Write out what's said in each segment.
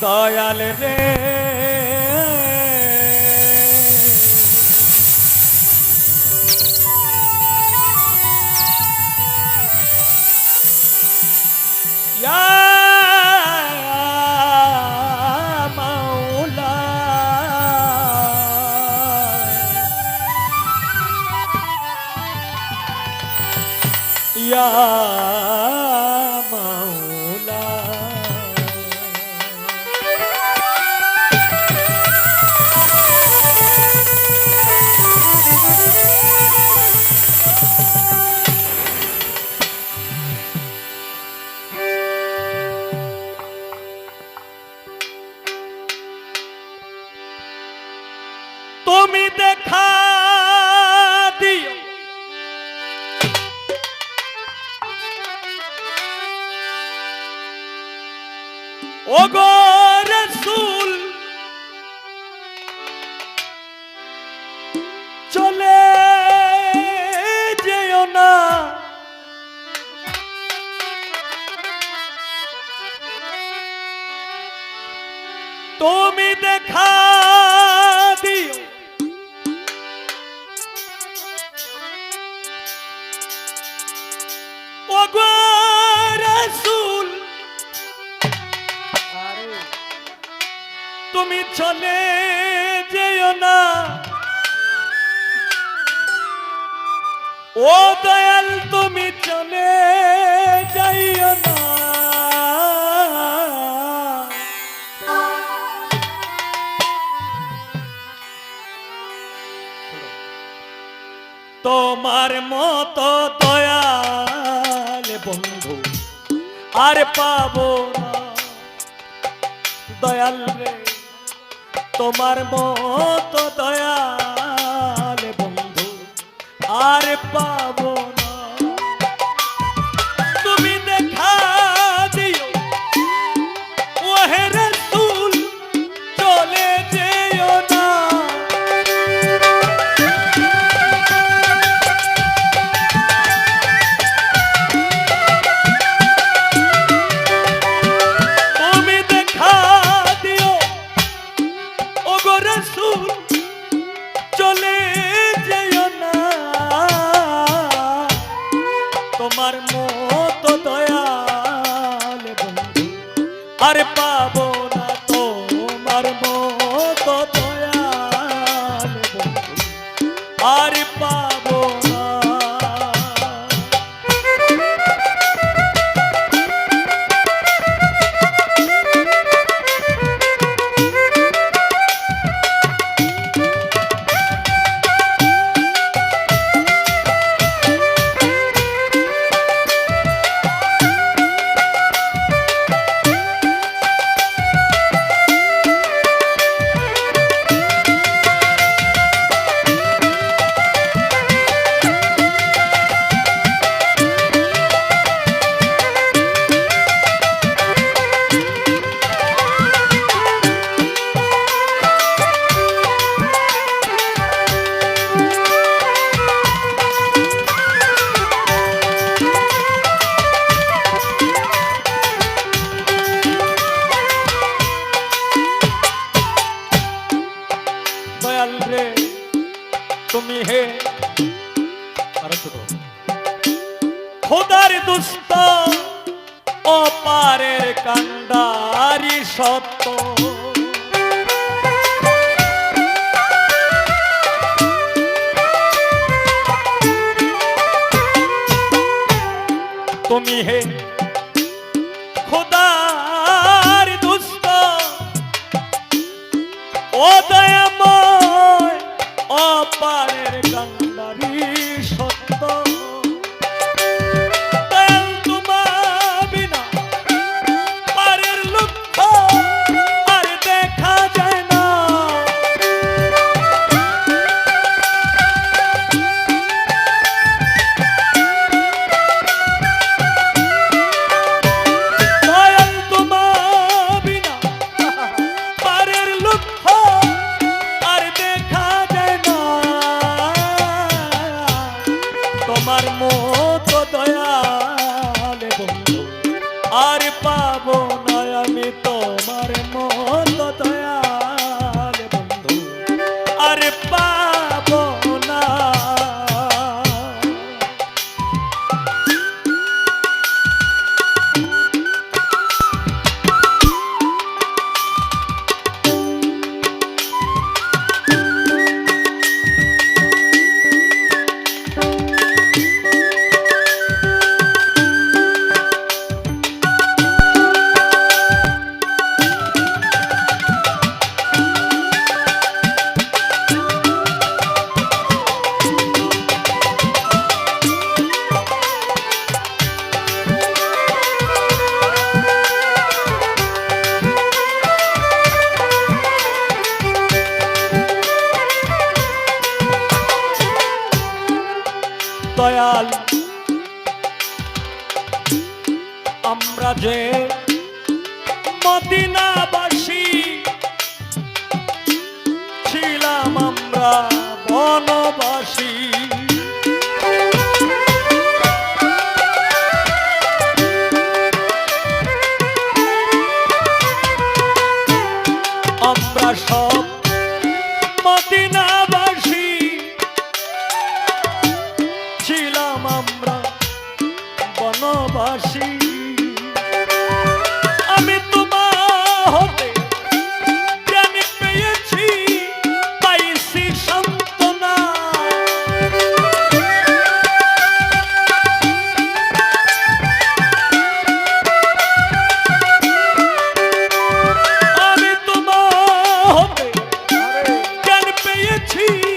দয়াল রে। তুমি দেখা ওগো রসুল চলে যেও না। তুমি দেখা দিও। ওগো তুমি চলে যেও না। ও দয়াল, তুমি চলে যাইও না। তোমার মতো দয়াল বন্ধু আর পাবো না। দয়াল রে। তোমার মত দয়াল বন্ধু আর পাবো মতো দয়াল আরে পাবো অপারের কান্ডারি সত্য। তুমি হে খোদার দুস্ত ও দয়াময় অপারের গঙ্গারি দয়াল। আমরা যে মদিনাবাসী ছিলাম আমরা বনবাসী। পেয়েছি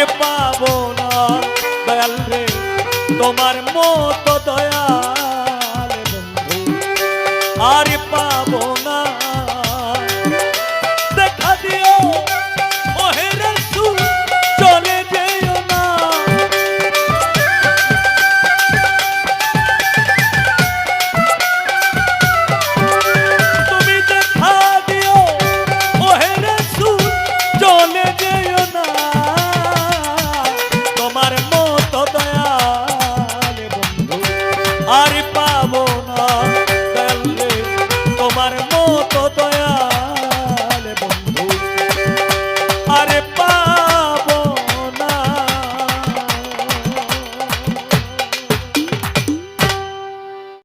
আর